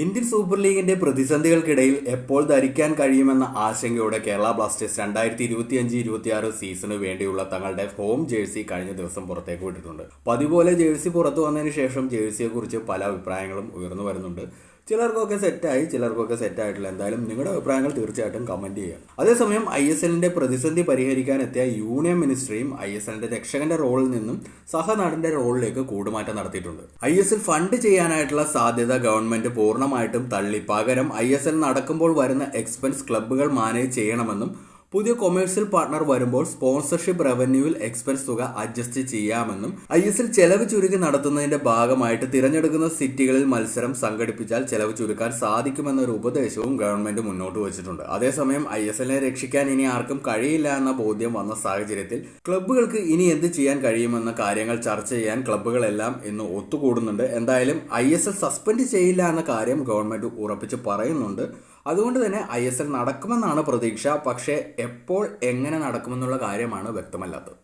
Indian super ലീഗിന്റെ പ്രതിസന്ധികൾക്കിടയിൽ എപ്പോൾ ധരിക്കാൻ കഴിയുമെന്ന ആശങ്കയോടെ കേരള ബ്ലാസ്റ്റേഴ്സ് രണ്ടായിരത്തി ഇരുപത്തി അഞ്ച് ഇരുപത്തി ആറ് സീസണിന് വേണ്ടിയുള്ള തങ്ങളുടെ ഹോം ജേഴ്സി കഴിഞ്ഞ ദിവസം പുറത്തേക്ക് വിട്ടിട്ടുണ്ട്. പതിപോലെ ജേഴ്സി പുറത്തു വന്നതിന് ശേഷം ജേഴ്സിയെക്കുറിച്ച് പല അഭിപ്രായങ്ങളും ഉയർന്നു വരുന്നുണ്ട്. ചിലർക്കൊക്കെ സെറ്റായി ചിലർക്കൊക്കെ സെറ്റായിട്ടില്ല. എന്തായാലും നിങ്ങളുടെ അഭിപ്രായങ്ങൾ തീർച്ചയായിട്ടും കമന്റ് ചെയ്യാം. അതേസമയം ഐ എസ് എല്ലിന്റെ പ്രതിസന്ധി പരിഹരിക്കാൻ എത്തിയ യൂണിയൻ മിനിസ്ട്രിയും ഐ എസ് എല്ലിന്റെ രക്ഷകന്റെ റോളിൽ നിന്നും സഹനാടിന്റെ റോളിലേക്ക് കൂടുമാറ്റം നടത്തിയിട്ടുണ്ട്. ഐ എസ് എൽ ഫണ്ട് ചെയ്യാനായിട്ടുള്ള സാധ്യത ഗവൺമെന്റ് പൂർണമായിട്ടും തള്ളി. പകരം ഐ എസ് എൽ നടക്കുമ്പോൾ വരുന്ന എക്സ്പെൻസ് ക്ലബ്ബുകൾ മാനേജ് ചെയ്യണമെന്നും പുതിയ കൊമേഴ്സ്യൽ പാർട്ണർ വരുമ്പോൾ സ്പോൺസർഷിപ്പ് റവന്യൂവിൽ എക്സ്പെൻസ് തുക അഡ്ജസ്റ്റ് ചെയ്യാമെന്നും ഐ എസ് എൽ ചെലവ് ചുരുക്കി നടത്തുന്നതിന്റെ ഭാഗമായിട്ട് തിരഞ്ഞെടുക്കുന്ന സിറ്റികളിൽ മത്സരം സംഘടിപ്പിച്ചാൽ ചെലവ് ചുരുക്കാൻ സാധിക്കുമെന്നൊരു ഉപദേശവും ഗവൺമെന്റ് മുന്നോട്ട് വച്ചിട്ടുണ്ട്. അതേസമയം ഐ എസ് എല്ലിനെ രക്ഷിക്കാൻ ഇനി ആർക്കും കഴിയില്ല എന്ന ബോധ്യം വന്ന സാഹചര്യത്തിൽ ക്ലബ്ബുകൾക്ക് ഇനി എന്ത് ചെയ്യാൻ കഴിയുമെന്ന കാര്യങ്ങൾ ചർച്ച ചെയ്യാൻ ക്ലബ്ബുകളെല്ലാം ഇന്ന് ഒത്തുകൂടുന്നുണ്ട്. എന്തായാലും ഐ എസ് എൽ സസ്പെൻഡ് ചെയ്യില്ല എന്ന കാര്യം ഗവൺമെന്റ് ഉറപ്പിച്ച് പറയുന്നുണ്ട്. അതുകൊണ്ട് തന്നെ ഐ എസ് എൽ നടക്കുമെന്നാണ് പ്രതീക്ഷ. പക്ഷേ എപ്പോൾ എങ്ങനെ നടക്കുമെന്നുള്ള കാര്യമാണ് വ്യക്തമല്ലാത്തത്.